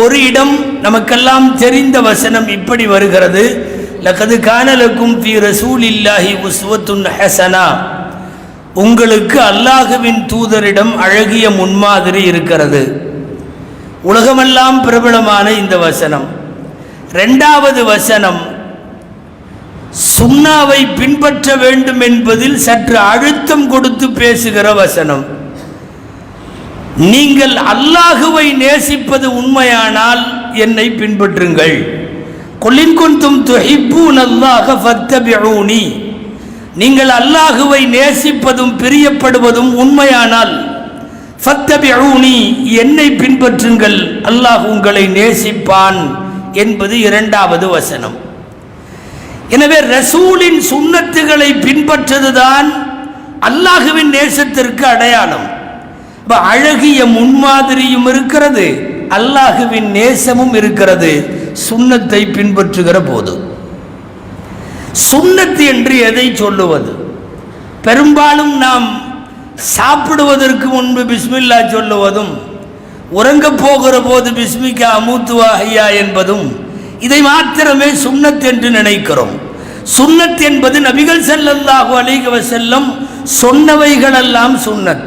ஒரு இடம் நமக்கெல்லாம் தெரிந்த வசனம் இப்படி வருகிறது. லக்கது கானலக்கும் ரசூல் ரசூலில்லாஹி உஸ்வத்துன் ஹசனா. உங்களுக்கு அல்லாஹுவின் தூதரிடம் அழகிய முன்மாதிரி இருக்கிறது. உலகமெல்லாம் பிரபலமான இந்த வசனம். ரெண்டாவது வசனம் சுண்ணாவை பின்பற்ற வேண்டும் என்பதில் சற்று அழுத்தம் கொடுத்து பேசுகிற வசனம். நீங்கள் அல்லாஹுவை நேசிப்பது உண்மையானால் என்னை பின்பற்றுங்கள். கொல்லின் குந்தும் துஹிப்பூன் அல்லாஹ ஃபத்தபிஊனி நீங்கள் அல்லாஹுவை நேசிப்பதும் பிரியப்படுவதும் உண்மையானால் ஃபத்தபிஊனி என்னை பின்பற்றுங்கள். அல்லாஹ் உங்களை நேசிப்பான் என்பது இரண்டாவது வசனம். எனவே ரசூலின் சுண்ணத்துகளை பின்பற்றதுதான் அல்லாஹுவின் நேசத்திற்கு அடையாளம். இப்போ அழகிய முன்மாதிரியும் இருக்கிறது அல்லாஹுவின் நேசமும் இருக்கிறது சுண்ணத்தை பின்பற்றுகிற போது. சுண்ணத்து என்று எதை சொல்லுவது? பெரும்பாலும் நாம் சாப்பிடுவதற்கு முன்பு பிஸ்மில்லா சொல்லுவதும் உறங்க போகிற போது பிஸ்மிகா அமூத்துவா ஐயா என்பதும் இதை மாத்திரமே சுண்ணத் என்று நினைக்கிறோம். சுண்ணத் என்பது நபிகள் ஸல்லல்லாஹு அலைஹி செல்லம் சொன்னவைகளெல்லாம் சுண்ணத்.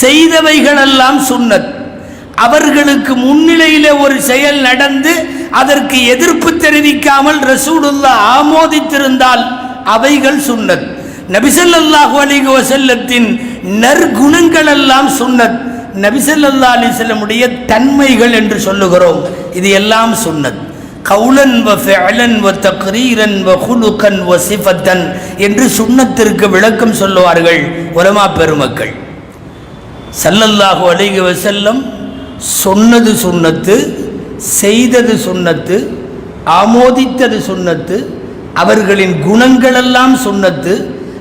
செய்தவைகளெல்லாம் சுன்னத். அவர்களுக்கு முன்னிலையில் ஒரு செயல் நடந்து அதற்கு எதிர்ப்பு தெரிவிக்காமல் ரசூலுல்லா ஆமோதித்திருந்தால் அவைகள் சுன்னத். நபிசல்லாஹு அலிக வசல்லத்தின் நற்குணங்கள் எல்லாம் சுண்ணத் நபிசல்லா அலிசல்லமுடைய தன்மைகள் என்று சொல்லுகிறோம். இது எல்லாம் சுண்ணத் கவுலன் வ ஃபெலன் வ தக்ரீரன் வ ஹுலுகன் வ சிஃபத்தன் என்று சுன்னத்திற்கு விளக்கம் சொல்லுவார்கள் உலமா பெருமக்கள். சல்லல்லாஹு அலைஹி வசல்லம் சொன்னது சுண்ணத்து செய்தது சுண்ணத்து ஆமோதித்தது சுண்ணத்து அவர்களின் குணங்களெல்லாம் சுண்ணத்து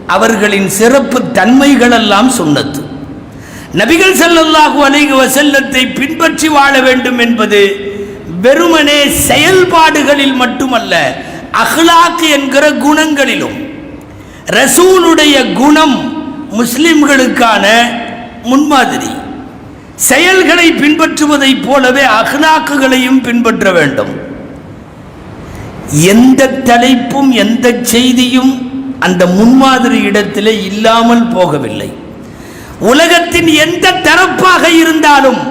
அவர்களின் சிறப்பு தன்மைகளெல்லாம் சுண்ணத்து நபிகள் செல்லல்லாஹு அலைஹி வசல்லத்தை பின்பற்றி வாழ வேண்டும் என்பது வெறுமனே செயல்பாடுகளில் மட்டுமல்ல அஹ்லாக்கு என்கிற குணங்களிலும். ரசூலுடைய குணம் முஸ்லிம்களுக்கான முன்மாதிரி. செயல்களை பின்பற்றுவதைப் போலவே அகலாக்குகளையும் பின்பற்ற வேண்டும். எந்த தலைப்பும் எந்த செய்தியும் அந்த முன்மாதிரி இடத்திலே இல்லாமல் போகவில்லை. உலகத்தின் எந்த தரப்பாக இருந்தாலும்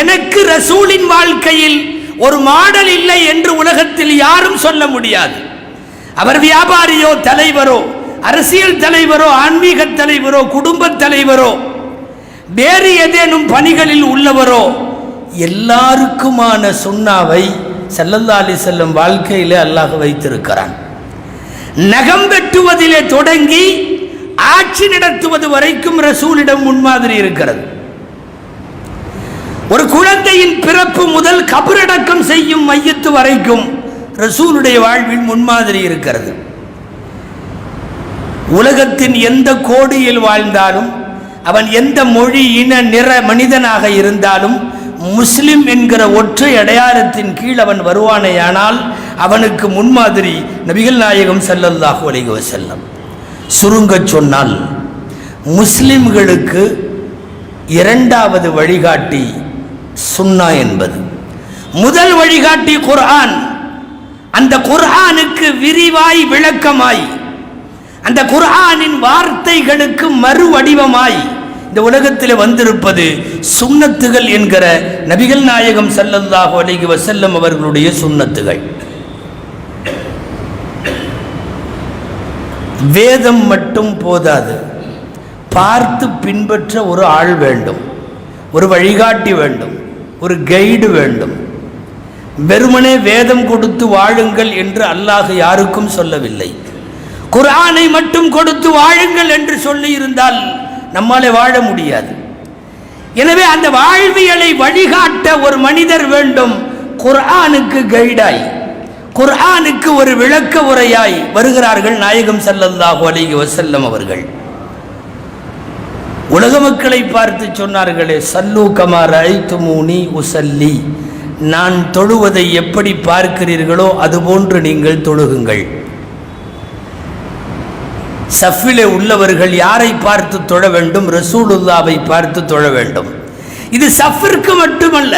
எனக்கு ரசூலின் வாழ்க்கையில் ஒரு மாடல் இல்லை என்று உலகத்தில் யாரும் சொல்ல முடியாது. அவர் வியாபாரியோ தலைவரோ அரசியல் தலைவரோ ஆன்மீக தலைவரோ குடும்ப தலைவரோ வேறு ஏதேனும் பணிகளில் உள்ளவரோ எல்லாருக்குமான சுண்ணாவை செல்லல்லா அலி செல்லும் வாழ்க்கையிலே அல்லாஹ் வைத்திருக்கிறான். நகம் வெட்டுவதிலே தொடங்கி ஆட்சி நடத்துவது வரைக்கும் ரசூலிடம் முன்மாதிரி இருக்கிறது. ஒரு குழந்தையின் பிறப்பு முதல் கபரடக்கம் செய்யும் மையத்து வரைக்கும் ரசூலுடைய வாழ்வில் முன்மாதிரி இருக்கிறது. உலகத்தின் எந்த கோடியில் வாழ்ந்தாலும் அவன் எந்த மொழி இன நிற மனிதனாக இருந்தாலும் முஸ்லிம் என்கிற ஒற்றை அடையாளத்தின் கீழ் அவன் வருவானேயானால் அவனுக்கு முன்மாதிரி நபிகள் நாயகம் ஸல்லல்லாஹு அலைஹி செல்லம் சுருங்கச் சொன்னால் முஸ்லிம்களுக்கு இரண்டாவது வழிகாட்டி சுன்னா என்பது. முதல் வழிகாட்டி குர்ஆன். அந்த குர்ஆனுக்கு விரிவாய் விளக்கமாய் அந்த குர்ஆனின் வார்த்தைகளுக்கு மறு வடிவமாய் இந்த உலகத்தில் வந்திருப்பது சுன்னத்துகள் என்கிற நபிகள் நாயகம் செல்லதாக அலைஹி வசல்லம் அவர்களுடைய சுண்ணத்துகள். வேதம் மட்டும் போதாது. பார்த்து பின்பற்ற ஒரு ஆள் வேண்டும். ஒரு வழிகாட்டி வேண்டும். ஒரு கைடு வேண்டும். வெறுமனே வேதம் கொடுத்து வாழுங்கள் என்று அல்லாஹ் யாருக்கும் சொல்லவில்லை. குர்ஆனை மட்டும் கொடுத்து வாழுங்கள் என்று சொல்லி இருந்தால் நம்மாலே வாழ முடியாது. எனவே அந்த வாழ்வியலை வழிகாட்ட ஒரு மனிதர் வேண்டும். குர்ஆனுக்கு கைடாய் குர்ஆனுக்கு ஒரு விளக்க உரையாய் வருகிறார்கள் நாயகம் செல்லல்லாஹு அலைஹி வசல்லம் அவர்கள். உலக மக்களை பார்த்து சொன்னார்களே சல்லு கமார் ஐத்துமூனி உசல்லி நான் தொழுவதை எப்படி பார்க்கிறீர்களோ அதுபோன்று நீங்கள் தொழுகுங்கள். சஃபிலே உள்ளவர்கள் யாரை பார்த்து தொழ வேண்டும்? ரசூலுல்லாவை பார்த்து தொழ வேண்டும். இது சஃபிற்கு மட்டுமல்ல.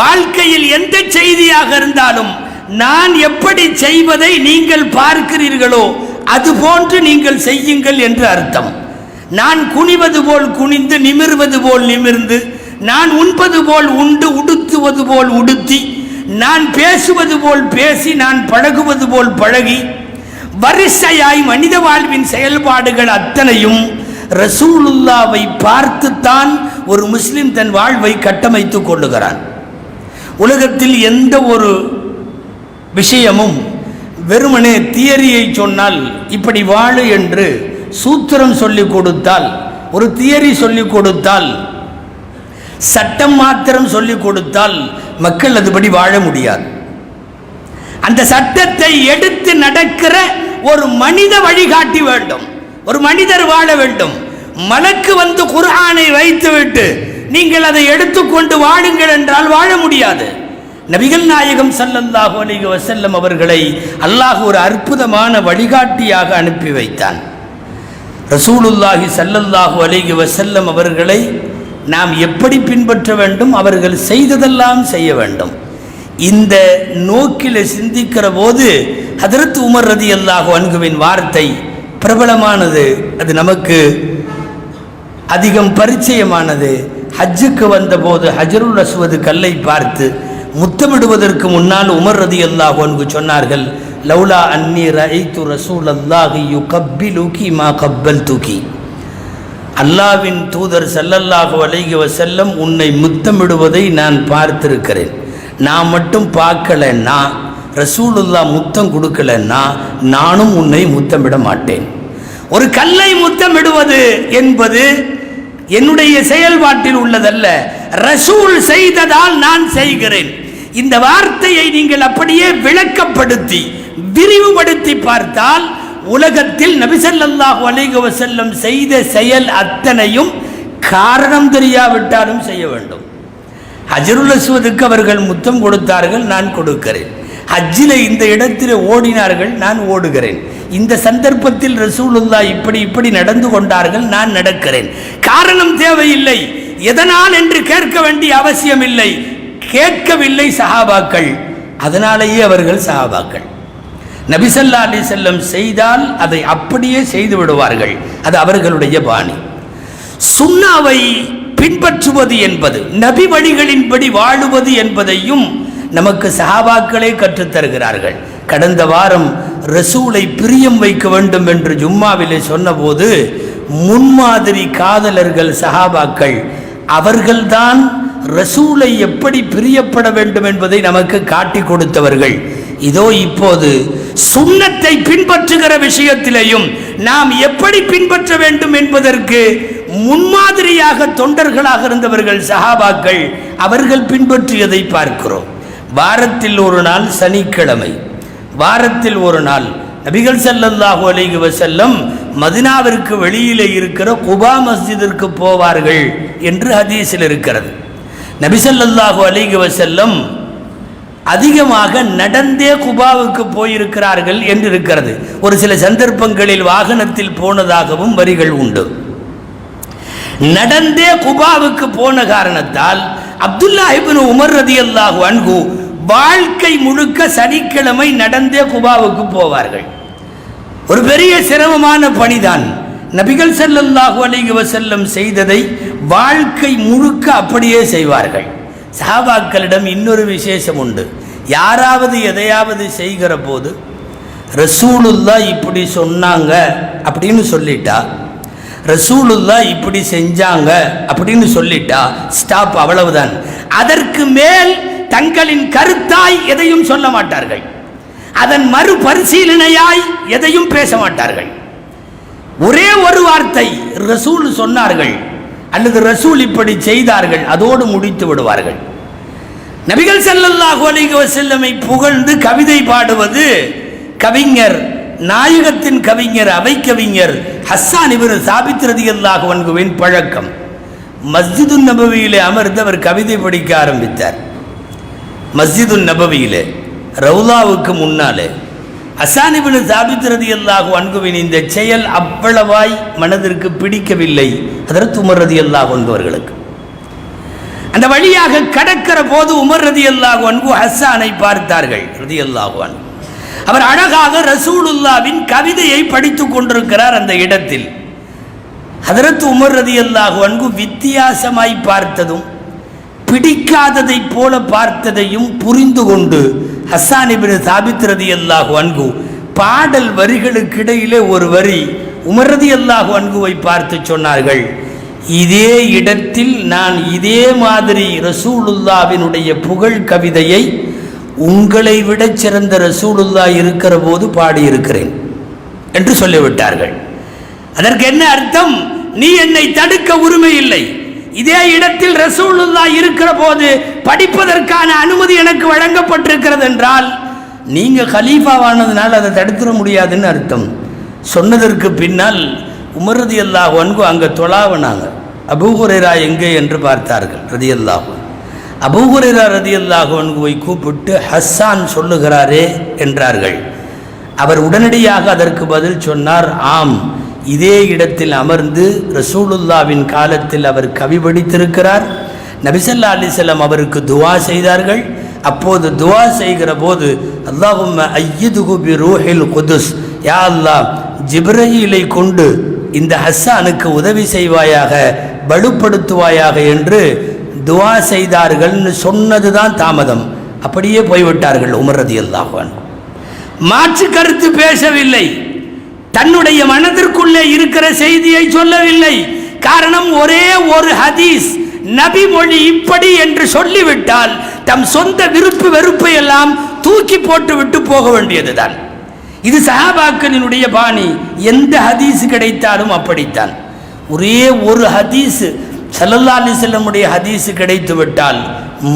வாழ்க்கையில் எந்த செய்தியாக இருந்தாலும் நான் எப்படி செய்வதை நீங்கள் பார்க்கிறீர்களோ அது போன்று நீங்கள் செய்யுங்கள் என்று அர்த்தம். நான் குனிவது போல் குனிந்து நிமிர்வது போல் நிமிர்ந்து நான் உண்பது போல் உண்டு உடுத்துவது போல் உடுத்தி நான் பேசுவது போல் பேசி நான் பழகுவது போல் பழகி வரிசையாய் மனித வாழ்வின் செயல்பாடுகள் அத்தனையும் ரசூலுல்லாவை பார்த்துத்தான் ஒரு முஸ்லிம் தன் வாழ்வை கட்டமைத்துக் கொள்ளுகிறான். உலகத்தில் எந்த ஒரு விஷயமும் வெறுமனே தியரியை சொன்னால் இப்படி வாழு என்று சூத்திரம் சொல்லிக் கொடுத்தால் ஒரு தியரி சொல்லிக் கொடுத்தால் சட்டம் மாத்திரம் சொல்லிக் கொடுத்தால் மக்கள் அதுபடி வாழ முடியாது. அந்த சட்டத்தை எடுத்து நடக்கிற ஒரு மனித வழிகாட்டி வேண்டும். ஒரு மனிதர் வாழ வேண்டும். மலக்கு வந்து குர்ஆனை வைத்துவிட்டு நீங்கள் அதை எடுத்துக்கொண்டு வாழுங்கள் என்றால் வாழ முடியாது. நபிகள் நாயகம் சல்லல்லாஹு அலைஹி வசல்லம் அவர்களை அல்லாஹ் ஒரு அற்புதமான வழிகாட்டியாக அனுப்பி வைத்தான். ரசூலுல்லாஹி சல்லல்லாஹு அலைஹி வசல்லம் அவர்களை நாம் எப்படி பின்பற்ற வேண்டும்? அவர்கள் செய்ததெல்லாம் செய்ய வேண்டும். இந்த நோக்கில் சிந்திக்கிற போது ஹதரத் உமர் ரதி அல்லாஹு அன்குவின் வார்த்தை பிரபலமானது. அது நமக்கு அதிகம் பரிச்சயமானது. ஹஜ்ஜுக்கு வந்தபோது ஹஜருல் ரசுவது கல்லை பார்த்து முத்தமிடுவதற்கு முன்னால் உமர் ரதி அல்லாஹு அன்கு சொன்னார்கள் லௌலா அன்னி ரஐத்து ரசூல் அல்லாஹி யு கப்பிலுகி மா கப்பல் தூக்கி அல்லாவின் தூதர் செல்லல்லாஹு அலைகி செல்லம் உன்னை முத்தமிடுவதை நான் பார்த்திருக்கிறேன். நான் மட்டும் பார்க்கலன்னா ரசூலுல்லா முத்தம் கொடுக்கலன்னா நானும் உன்னை முத்தமிட மாட்டேன். ஒரு கல்லை முத்தமிடுவது என்பது என்னுடைய செயல்பாட்டில் உள்ளதல்ல. ரசூல் செய்ததால் நான் செய்கிறேன். இந்த வார்த்தையை நீங்கள் அப்படியே விளக்கப்படுத்தி விரிவுபடுத்தி பார்த்தால் உலகத்தில் நபிசல்லாஹு அலிக வஸல்லம் செய்த செயல் அத்தனையும் காரணம் தெரியாவிட்டாலும் செய்ய வேண்டும். ஹஜருல் அஸ்வதுக்கு அவர்கள் முத்தம் கொடுத்தார்கள் நான் கொடுக்கிறேன். ஹஜ்ஜில் இந்த இடத்தில் ஓடினார்கள் நான் ஓடுகிறேன். இந்த சந்தர்ப்பத்தில் ரசூலுல்லா இப்படி இப்படி நடந்து கொண்டார்கள் நான் நடக்கிறேன். காரணம் தேவையில்லை. எதனால் என்று கேட்க வேண்டிய அவசியம் இல்லை. கேட்கவில்லை சஹாபாக்கள். அதனாலேயே அவர்கள் சஹாபாக்கள். நபிசல்லா அலி செல்லம் செய்தால் அதை அப்படியே செய்து விடுவார்கள். அது அவர்களுடைய பாணி. சுண்ணாவை பின்பற்றுவது என்பது நபி வழிகளின்படி வாழுவது என்பதையும் நமக்கு சஹாபாக்களே கற்றுத்தருகிறார்கள். கடந்த வாரம் ரசூலை பிரியம் வைக்க வேண்டும் என்று ஜும்மாவிலே சொன்னபோது முன்மாதிரி காதலர்கள் சஹாபாக்கள் அவர்கள்தான் ரசூலை எப்படி பிரியப்பட வேண்டும் என்பதை நமக்கு காட்டி கொடுத்தவர்கள். இதோ இப்போது சுண்ணத்தை பின்பற்றுகிற விஷயத்திலையும் நாம் எப்படி பின்பற்ற வேண்டும் என்பதற்கு முன்மாதிரியாக தொண்டர்களாக இருந்தவர்கள் சஹாபாக்கள் அவர்கள் பின்பற்றியதை பார்க்கிறோம். வாரத்தில் ஒரு நாள் சனிக்கிழமை. வாரத்தில் ஒரு நாள் நபிகள் ஸல்லல்லாஹு அலைகி வசல்லம் மதினாவிற்கு வெளியிலே இருக்கிற குபா மஸ்ஜிதிற்கு போவார்கள் என்று ஹதீஸில் இருக்கிறது. நபிசல்லாஹு ஸல்லல்லாஹு வசல்லம் அதிகமாக நடந்தே குபாவுக்கு போயிருக்கிறார்கள் என்று இருக்கிறது ஒரு சில சந்தர்ப்பங்களில் வாகனத்தில் போனதாகவும் வரிகள் உண்டு. நடந்தே குபாவுக்கு போன காரணத்தால் அப்துல்லா இபின் உமர் ரதியல்லாஹு அன்ஹு வாழ்க்கை முழுக்க சனிக்கிழமை நடந்தே குபாவுக்கு போவார்கள். ஒரு பெரிய சிரமமான பணிதான். நபிகள் செல்லல்லாஹு அலைஹி வஸல்லம் செய்ததை வாழ்க்கை முழுக்க அப்படியே செய்வார்கள். சஹாபாக்களிடம் இன்னொரு விசேஷம் உண்டு. யாராவது எதையாவது செய்கிற போது ரசூலுல்லா இப்படி சொன்னாங்க அப்படின்னு சொல்லிட்டா ரசூலுல்லா இப்படி செஞ்சாங்க அப்படின்னு சொல்லிட்டா ஸ்டாப் அவ்வளவுதான். அதற்கு மேல் தங்களின் கருத்தாய் எதையும் சொல்ல மாட்டார்கள். அதன் மறுபரிசீலனையாய் எதையும் பேச மாட்டார்கள். ஒரே ஒரு வார்த்தை ரசூல் சொன்னார்கள் அல்லது ரசூல் இப்படி செய்தார்கள் அதோடு முடித்து விடுவார்கள். நபிகள் செல்லல்லாஹு அலைஹி செல்லமை புகழ்ந்து கவிதை பாடுவது கவிஞர் நாயகத்தின் கவிஞர் அவை கவிஞர் ஹஸ்ஸான் இவர் சாபித் அல்லாஹ் அன்குவின் பழக்கம். மஸ்ஜிது நபவியிலே அமர்ந்து அவர் கவிதை படிக்க ஆரம்பித்தார். மஸ்ஜிது நபவியிலே ரவுலாவுக்கு முன்னாலே. அசானிபின் சாபித் ரதியல்லாஹு வன்குவின் இந்த செயல் அவ்வளவாய் மனதிற்கு பிடிக்கவில்லை அதற்கு உமர் ரதியல்லாஹு அன்பவர்களுக்கு அந்த வழியாக கடக்கிற போது உமர் ரதி அல்லாஹு அன்பு ஹஸ்ஸானை பார்த்தார்கள் ரதி அல்லாஹு அன்பு அவர் அழகாக ரசூலுல்லாவின் கவிதையை படித்துக் கொண்டிருக்கிறார் அந்த இடத்தில். அதரத்து உமர் ரதி அல்லாஹு அன்பு வித்தியாசமாய் பார்த்ததும் பிடிக்காததைப் போல பார்த்ததையும் புரிந்து கொண்டு ஹஸ்ஸான் இபின் சாபித் ரதி அல்லாஹு அன்பு பாடல் வரிகளுக்கிடையிலே ஒரு வரி உமர் ரதி அல்லாஹு அன்புவை பார்த்து சொன்னார்கள். இதே இடத்தில் நான் இதே மாதிரி ரசூலுல்லாவினுடைய புகழ் கவிதையை உங்களை விட சிறந்த ரசூலுல்லா இருக்கிற போது பாடியிருக்கிறேன் என்று சொல்லிவிட்டார்கள். அதற்கு என்ன அர்த்தம்? நீ என்னை தடுக்க உரிமை இல்லை. இதே இடத்தில் ரசூலுல்லா இருக்கிற போது படிப்பதற்கான அனுமதி எனக்கு வழங்கப்பட்டிருக்கிறது என்றால் நீங்க ஹலீஃபாவானதுனால் அதை தடுத்துட முடியாதுன்னு அர்த்தம். சொன்னதற்கு பின்னால் உமரதி அல்லாஹ் அன்பு அங்கே தொலாவினாங்க அபூஹுரேரா எங்கே என்று பார்த்தார்கள் ரதி அல்லாஹ் அபூஹுரேரா ரதி அல்லாஹ் கூப்பிட்டு ஹஸ்ஸான் சொல்லுகிறாரே என்றார்கள். அவர் உடனடியாக அதற்கு பதில் சொன்னார் ஆம் இதே இடத்தில் அமர்ந்து ரசூலுல்லாவின் காலத்தில் அவர் கவி படித்திருக்கிறார். நபிசல்லா அலிசல்லாம் அவருக்கு துவா செய்தார்கள். அப்போது துவா செய்கிற போது அல்லாஹும் ஐயதுகுபி ரூஹில் குதுஸ். யா அல்லாஹ் ஜிப்ரஹீலை கொண்டு இந்த ஹஸ்ஸானுக்கு உதவி செய்வாயாக வலுப்படுத்துவாயாக என்று துவா செய்தார்கள்னு சொன்னதுதான் தாமதம். அப்படியே போய்விட்டார்கள் உமரதி ரதி மாற்று கருத்து பேசவில்லை. தன்னுடைய மனதிற்குள்ளே இருக்கிற செய்தியை சொல்லவில்லை. காரணம் ஒரே ஒரு ஹதீஸ். நபி மொழி இப்படி என்று சொல்லிவிட்டால் தம் சொந்த விருப்பு வெறுப்பை எல்லாம் தூக்கி போட்டு விட்டு போக வேண்டியதுதான். இது சஹாபாக்களினுடைய பாணி. எந்த ஹதீஸ் கிடைத்தாலும் அப்படித்தான். ஒரே ஒரு ஹதீஸ் சல்லல்லா அலிசல்லமுடைய ஹதீஸ் கிடைத்து விட்டால்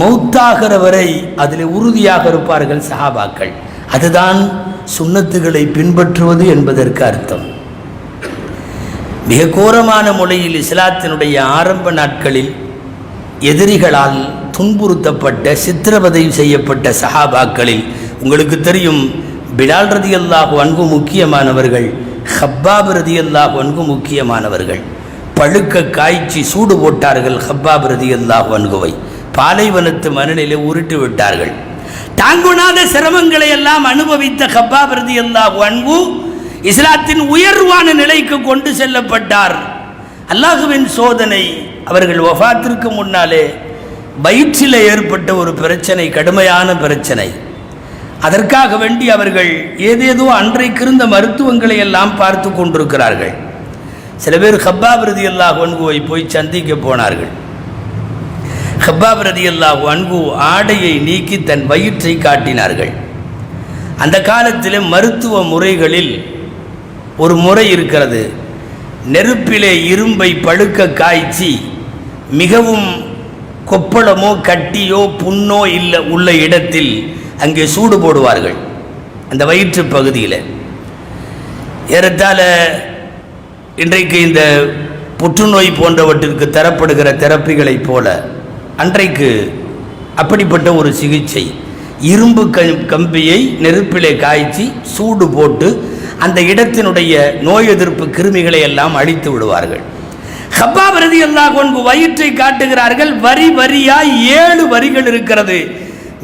மௌத்தாகிற வரை அதில் உறுதியாக இருப்பார்கள் சஹாபாக்கள். அதுதான் சுண்ணத்துகளை பின்பற்றுவது என்பதற்கு அர்த்தம். மிக கோரமான மொழியில் இஸ்லாத்தினுடைய ஆரம்ப நாட்களில் எதிரிகளால் துன்புறுத்தப்பட்ட சித்திரவதை செய்யப்பட்ட சஹாபாக்களில் உங்களுக்கு தெரியும் பிலால் ரதி அல்லாஹ் அன்பு முக்கியமானவர்கள் ஹப்பாப் ரதி அல்லாஹ் அன்பு முக்கியமானவர்கள். பழுக்க காய்ச்சி சூடு போட்டார்கள் ஹப்பாப் ரதி அல்லாஹ் அன்குவை பாலைவனத்து மனநிலை உருட்டு விட்டார்கள். தாங்குணாத சிரமங்களை எல்லாம் அனுபவித்த ஹப்பாப் ரதி அல்லாஹ் அன்பு இஸ்லாத்தின் உயர்வான நிலைக்கு கொண்டு செல்லப்பட்டார். அல்லாஹுவின் சோதனை அவர்கள் வஃபாத்திற்கு முன்னாலே வயிற்றில் ஏற்பட்ட ஒரு பிரச்சனை கடுமையான பிரச்சனை. அதற்காக வேண்டி அவர்கள் ஏதேதோ அன்றைக்கு இருந்த மருத்துவங்களை எல்லாம் பார்த்து கொண்டிருக்கிறார்கள். சில பேர் ஹப்பாப் ரதி அல்லாஹ் அன்குவை போய் சந்திக்க போனார்கள். ஹப்பாப் ரதி அல்லாஹ் அன்கு ஆடையை நீக்கி தன் வயிற்றை காட்டினார்கள். அந்த காலத்தில் மருத்துவ முறைகளில் ஒரு முறை இருக்கிறது. நெருப்பிலே இரும்பை பழுக்க காய்ச்சி மிகவும் கொப்பளமோ கட்டியோ புண்ணோ இல்லை உள்ள இடத்தில் அங்கே சூடு போடுவார்கள். அந்த வயிற்று பகுதியில். ஏறத்தாழ இன்றைக்கு இந்த புற்றுநோய் போன்றவற்றிற்கு தரப்படுகிற தெரப்பிகளைப் போல அன்றைக்கு அப்படிப்பட்ட ஒரு சிகிச்சை இரும்பு கம்பியை நெருப்பிலே காய்ச்சி சூடு போட்டு அந்த இடத்தினுடைய நோய் எதிர்ப்பு கிருமிகளை எல்லாம் அழித்து விடுவார்கள். ஹப்பா பிரதி எல்லா கொண்டு வயிற்றை காட்டுகிறார்கள். வரி வரியாய் ஏழு வரிகள் இருக்கிறது.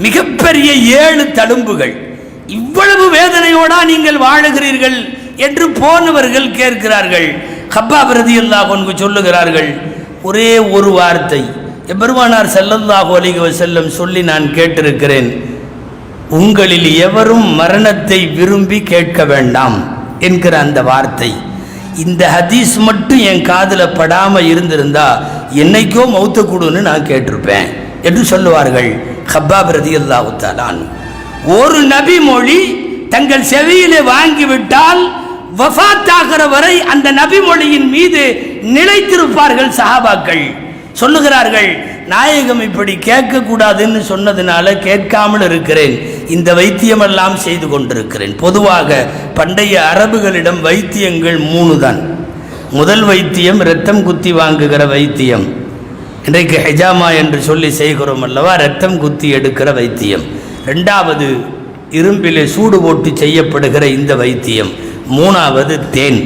மிகப்பெரிய ஏழு தழும்புகள். இவ்வளவு வேதனையோடா நீங்கள் வாழுகிறீர்கள். என்று போனவர்கள் கேட்கிறார்கள். ஹப்பா பிரதி அல்லாஹ் கொண்டு சொல்லுகிறார்கள் ஒரே ஒரு வார்த்தை. எபெருமானார் செல்லல்லாஹு அலிக செல்லம் சொல்லி நான் கேட்டிருக்கிறேன் உங்களில் எவரும் மரணத்தை விரும்பி கேட்க வேண்டாம் என்கிற அந்த வார்த்தை. இந்த ஹதீஸ் மட்டும் என் காதில் படாமல் இருந்திருந்தா என்னைக்கோ மௌத்த கூடுன்னு நான் கேட்டிருப்பேன் என்று சொல்லுவார்கள் ஹப்பாப் ரதி அல்லாஹுத்தாலான் ஒரு நபி மொழி தங்கள் செவியிலே வாங்கிவிட்டால் வஃத்தாகிற வரை அந்த நபி மொழியின் மீது நிலைத்திருப்பார்கள் சஹாபாக்கள். சொல்லுகிறார்கள் நாயகம் இப்படி கேட்கக்கூடாதுன்னு சொன்னதுனால கேட்காமல் இருக்கிறேன். இந்த வைத்தியமெல்லாம் செய்து கொண்டிருக்கிறேன். பொதுவாக பண்டைய அரபுகளிடம் வைத்தியங்கள் மூணு தான் முதல் வைத்தியம் இரத்தம் குத்தி வாங்குகிற வைத்தியம். இன்றைக்கு ஹெஜாமா என்று சொல்லி செய்கிறோம் அல்லவா? ரத்தம் குத்தி எடுக்கிற வைத்தியம். ரெண்டாவது இரும்பிலே சூடு போட்டு செய்யப்படுகிற இந்த வைத்தியம். மூணாவது தேன்.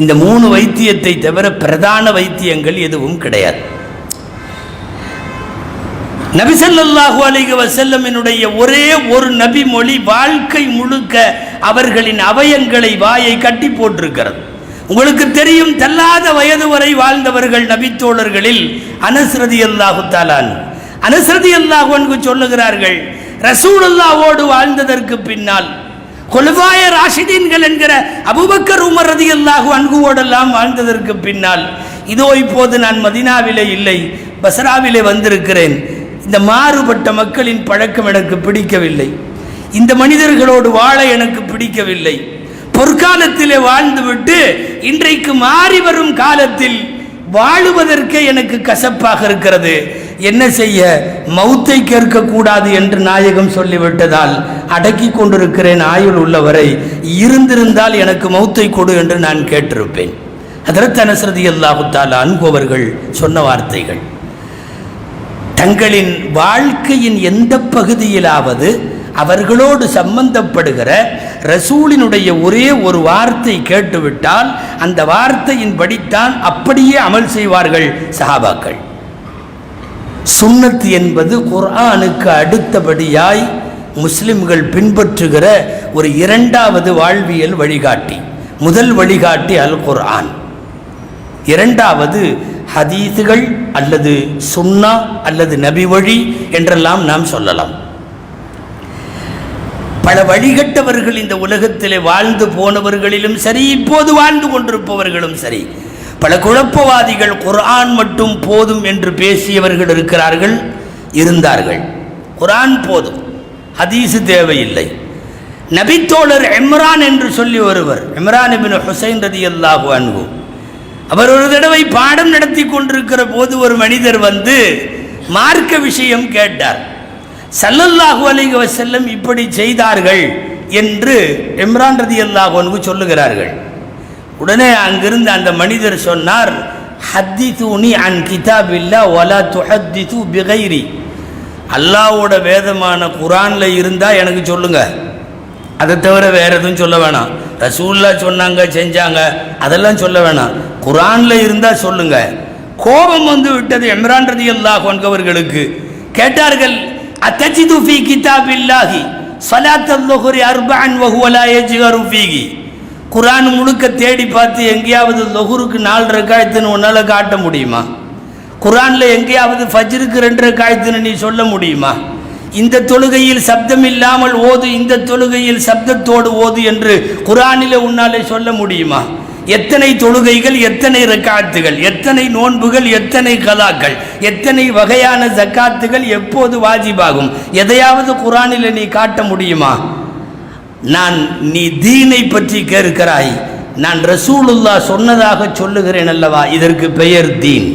இந்த மூணு வைத்தியத்தை தவிர பிரதான வைத்தியங்கள் எதுவும் கிடையாது. நபிசல்லாஹு அலிக வசல்லமினுடைய ஒரே ஒரு நபி மொழி வாழ்க்கை முழுக்க அவர்களின் அவயங்களை வாயை கட்டி போட்டிருக்கிறது. உங்களுக்கு தெரியும் தள்ளாத வயது வரை வாழ்ந்தவர்கள் நபித்தோழர்களில் அனஸ்ரதி அல்லாஹு தாலான் அனஸ்ரதி அல்லாஹு சொல்லுகிறார்கள் சொல்லுகிறார்கள் ரசூலுல்லாவோடு வாழ்ந்ததற்கு பின்னால் கொலுவாய ராஷிதீன்கள் என்கிற அபுபக்கர் உமர் ரதி அல்லாஹு அன்குவோடெல்லாம் வாழ்ந்ததற்கு பின்னால் இதோ இப்போது நான் மதினாவிலே இல்லை பசராவிலே வந்திருக்கிறேன். இந்த மாறுபட்ட மக்களின் பழக்கம் எனக்கு பிடிக்கவில்லை. இந்த மனிதர்களோடு வாழ எனக்கு பிடிக்கவில்லை. பொற்காலத்திலே வாழ்ந்துவிட்டு இன்றைக்கு மாறி வரும் காலத்தில் வாழுவதற்கே எனக்கு கசப்பாக இருக்கிறது. என்ன செய்ய? மௌத்தை கேட்கக்கூடாது என்று நாயகம் சொல்லிவிட்டதால் அடக்கி கொண்டிருக்கிறேன் ஆயுள் உள்ளவரை. இருந்திருந்தால் எனக்கு மௌத்தை கொடு என்று நான் கேட்டிருப்பேன். அதற்கு அனசரதி அல்லாஹுத்தால் அன்பவர்கள் சொன்ன வார்த்தைகள். தங்களின் வாழ்க்கையின் எந்த பகுதியிலாவது அவர்களோடு சம்பந்தப்படுகிற ரசூலினுடைய ஒரே ஒரு வார்த்தை கேட்டுவிட்டால் அந்த வார்த்தையின் படித்தான் அப்படியே அமல் செய்வார்கள் சஹாபாக்கள். சுன்னத் என்பது குர்ஆனுக்கு அடுத்தபடியாய் முஸ்லிம்கள் பின்பற்றுகிற ஒரு இரண்டாவது வாழ்வியல் வழிகாட்டி. முதல் வழிகாட்டி அல் குர்ஆன் இரண்டாவது ஹதீஸுகள் அல்லது சுன்னா அல்லது நபி வழி என்றெல்லாம் நாம் சொல்லலாம். பல வழிகட்டவர்கள் இந்த உலகத்திலே வாழ்ந்து போனவர்களிலும் சரி இப்போது வாழ்ந்து கொண்டிருப்பவர்களும் சரி. பல குழப்பவாதிகள் குர்ஆன் மட்டும் போதும் என்று பேசியவர்கள் இருக்கிறார்கள் இருந்தார்கள். குரான் போதும் ஹதீஸு தேவையில்லை. நபித்தோழர் இம்ரான் என்று சொல்லி ஒருவர் இம்ரான் இபின் ஹுசைன் ரதி அல்லாஹு அன்பு அவர் ஒரு தடவை பாடம் நடத்தி கொண்டிருக்கிற போது ஒரு மனிதர் வந்து மார்க்க விஷயம் கேட்டார். சல்லல்லாஹு அலிக செல்லம் இப்படி செய்தார்கள் என்று இம்ரான் ரதி அல்லாஹு சொல்லுகிறார்கள். உடனே அங்கிருந்து அந்த மனிதர் சொன்னார் ஹத்திதூனி அன் கிதாபில்லா வலா துஹத்திது பிகைரி. அல்லாவோட வேதமான குரானில் இருந்தால் எனக்கு சொல்லுங்கள் அதை தவிர வேற எதுவும் சொல்ல வேணாம். ரசூல்லா சொன்னாங்க செஞ்சாங்க அதெல்லாம் சொல்ல வேணாம். குரானில் இருந்தால் சொல்லுங்கள் கோபம் வந்து விட்டது எம்ரான் ரதி அல்லாஹ் கொண்டவர்களுக்கு கேட்டார்கள் அத்தஜிது ஃபீ கிதாப் இல்லாஹி லுஹ்ரி அர்பஅன் வ ஹுவ லா யஜ்ஹரு குரான் முழுக்க தேடி பார்த்து எங்கேயாவது லொகுருக்கு நாலு ரக்காயத்துன்னு உன்னால் காட்ட முடியுமா? குரானில் எங்கேயாவது ஃபஜ்ருக்கு ரெண்டு ரக்காயத்துன்னு நீ சொல்ல முடியுமா? இந்த தொழுகையில் சப்தம் இல்லாமல் ஓது இந்த தொழுகையில் சப்தத்தோடு ஓது என்று குரானில் உன்னாலே சொல்ல முடியுமா? எத்தனை தொழுகைகள் எத்தனை ரக்காத்துகள் எத்தனை நோன்புகள் எத்தனை கலாக்கள் எத்தனை வகையான ஜக்காத்துகள் எப்போது வாஜிபாகும்? எதையாவது குரானில் நீ காட்ட முடியுமா? நான் நீ தீனை பற்றி கேட்கிறாய். நான் ரசூலுல்லா சொன்னதாக சொல்லுகிறேன் அல்லவா? இதற்கு பெயர் தீன்.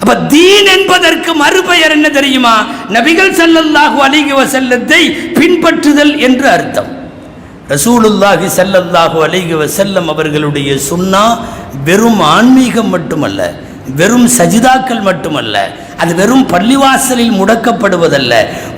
அப்ப தீன் என்பதற்கு மறுபெயர் என்ன தெரியுமா? நபிகள் செல்லல்லாஹு அலிகி வசல்லத்தை பின்பற்றுதல் என்று அர்த்தம். ரசூலுல்லாஹி செல்லல்லாஹு அலிகி வசல்லம் அவர்களுடைய சுன்னா வெறும் ஆன்மீகம் மட்டுமல்ல வெறும் சஜிதாக்கள் மட்டுமல்ல அது வெறும் பள்ளிவாசலில் முடக்கப்படுவதல்ல.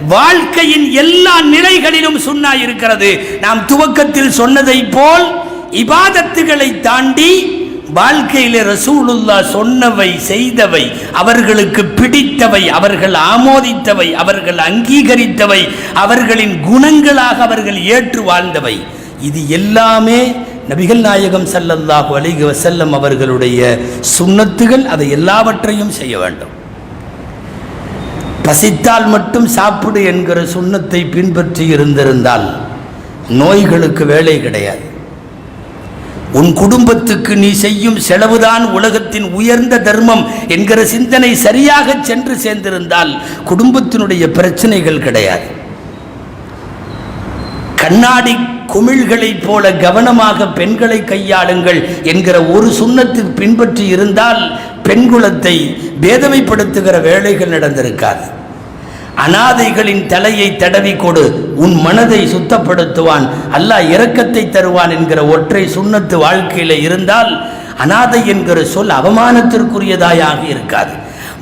வாழ்க்கையின் எல்லா நிலைகளிலும் சுன்னா இருக்கிறது. நாம் துவக்கத்தில் சொன்னதைப் போல் இபாதத்துகளை தாண்டி வாழ்க்கையில் ரசூலுல்லா சொன்னவை செய்தவை அவர்களுக்கு பிடித்தவை அவர்கள் ஆமோதித்தவை அவர்கள் அங்கீகரித்தவை அவர்களின் குணங்களாக அவர்கள் ஏற்று வாழ்ந்தவை. இது எல்லாமே நபிகள் நாயகம் ஸல்லல்லாஹு அலிக செல்லம் அவர்களுடைய சுண்ணத்துகள் அதை எல்லாவற்றையும் செய்ய வேண்டும். பசித்தால் மட்டும் சாப்பிடு என்கிற சுண்ணத்தை பின்பற்றி இருந்திருந்தால் நோய்களுக்கு வேலை கிடையாது. உன் குடும்பத்துக்கு நீ செய்யும் செலவுதான் உலகத்தின் உயர்ந்த தர்மம் என்கிற சிந்தனை சரியாக சென்று சேர்ந்திருந்தால் குடும்பத்தினுடைய பிரச்சனைகள் கிடையாது. கண்ணாடி குமிழ்களைப் போல கவனமாக பெண்களை கையாளுங்கள் என்கிற ஒரு சுண்ணத்தை பின்பற்றி இருந்தால் பெண்குலத்தை பேதமைப்படுத்துகிற வேலைகள் நடந்திருக்காது. அனாதைகளின் தலையை தடவி கொடு உன் மனதை சுத்தப்படுத்துவான் அல்லாஹ் இரக்கத்தை தருவான் என்கிற ஒற்றை சுண்ணத்து வாழ்க்கையில் இருந்தால் அனாதை என்கிற சொல் அவமானத்திற்குரியதாயாக இருக்காது.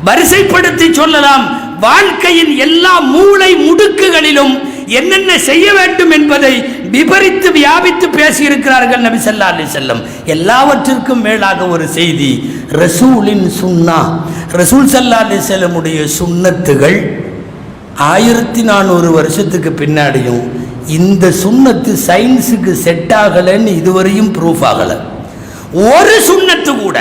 வரிசைப்படுத்தி சொல்லலாம் வாழ்க்கையின் எல்லா மூளை முடுக்குகளிலும் என்னென்ன செய்ய வேண்டும் என்பதை விபரித்து வியாபித்து பேசியிருக்கிறார்கள் நபி சல்லா அலி செல்லம் எல்லாவற்றிற்கும் மேலாக ஒரு செய்தி ரசூலின் சுன்னா. ரசூல் சல்லா அலி செல்லமுடைய சுண்ணத்துகள் ஆயிரத்தி நானூறு வருஷத்துக்கு பின்னாடியும் இந்த சுண்ணத்து சயின்ஸுக்கு செட் ஆகலைன்னு இதுவரையும் ப்ரூஃப் ஆகலை. ஒரு சுண்ணத்து கூட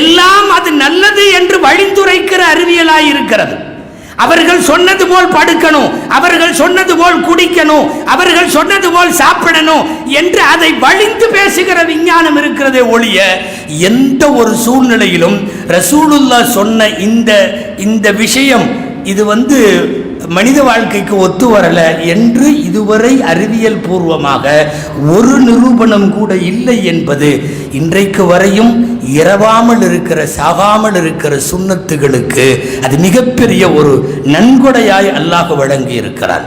எல்லாம் அது நல்லது என்று வழிந்துரைக்கிற அறிவியலாய் இருக்கிறது. அவர்கள் சொன்னது போல் படுக்கணும் அவர்கள் சொன்னது போல் குடிக்கணும் அவர்கள் சொன்னது போல் சாப்பிடணும் என்று அதை வழிந்து பேசுகிற விஞ்ஞானம் இருக்கிறதே ஒழிய எந்த ஒரு சூழ்நிலையிலும் ரசூலுல்லா சொன்ன இந்த இந்த விஷயம் இது வந்து மனித வாழ்க்கைக்கு ஒத்து வரல என்று இதுவரை அறிவியல் பூர்வமாக ஒரு நிரூபணம் கூட இல்லை என்பது இன்றைக்கு வரையும் இரவாமல் இருக்கிற சாகாமல் இருக்கிற சுண்ணத்துகளுக்கு அது மிகப்பெரிய ஒரு நன்கொடையாய் அல்லாஹ் வழங்கி இருக்கிறான்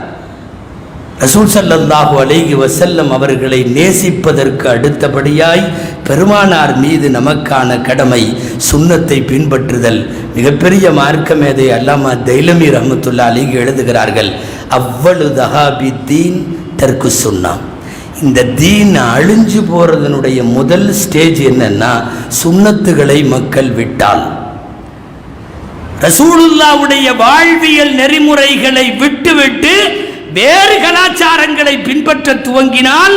ரசூல் ஸல்லல்லாஹு அலைகி வசல்லம் அவர்களை நேசிப்பதற்கு அடுத்தபடியாய் பெருமானார் மீது நமக்கான கடமை சுண்ணத்தை பின்பற்றுதல். மிகப்பெரிய மார்க்க மேதை அல்லாமா தைலமி ரஹமத்துல்லா அலிகி எழுதுகிறார்கள். அவ்வளவு தஹாபி தீன் தற்கு சுன்னா இந்த தீன் அழிஞ்சு போகிறதனுடைய முதல் ஸ்டேஜ் என்னன்னா சுன்னத்துகளை மக்கள் விட்டால். ரசூலுல்லாவுடைய வாழ்வியல் நெறிமுறைகளை விட்டுவிட்டு வேறு கலாச்சாரங்களை பின்பற்ற துவங்கினால்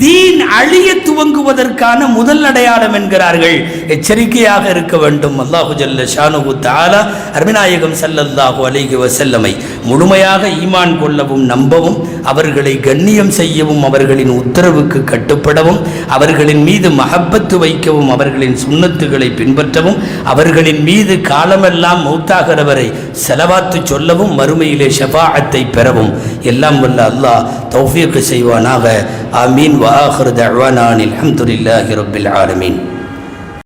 தீன் அழிய துவங்குவதற்கான முதல் அடையாளம் என்கிறார்கள். எச்சரிக்கையாக இருக்க வேண்டும். அல்லாஹு ஜல்ல ஷானுகு தாலா அருமிநாயகம் ஸல்லல்லாஹு அலிகி வசல்லமை முழுமையாக ஈமான் கொள்ளவும் நம்பவும் அவர்களை கண்ணியம் செய்யவும் அவர்களின் உத்தரவுக்கு கட்டுப்படவும் அவர்களின் மீது மஹப்பத்து வைக்கவும் அவர்களின் சுண்ணத்துகளை பின்பற்றவும் அவர்களின் மீது காலமெல்லாம் மௌத்தாகிறவரை செலவாத்து சொல்லவும் மறுமையிலே ஷபாஅத்தை பெறவும். எல்லாம் வல்ல அல்லாஹ் தௌஃபீக் செய்வானாக. ஆமீன். வாஹர் தஅவானா அல்ஹம்துலில்லாஹி ரபில் ஆலமீன்.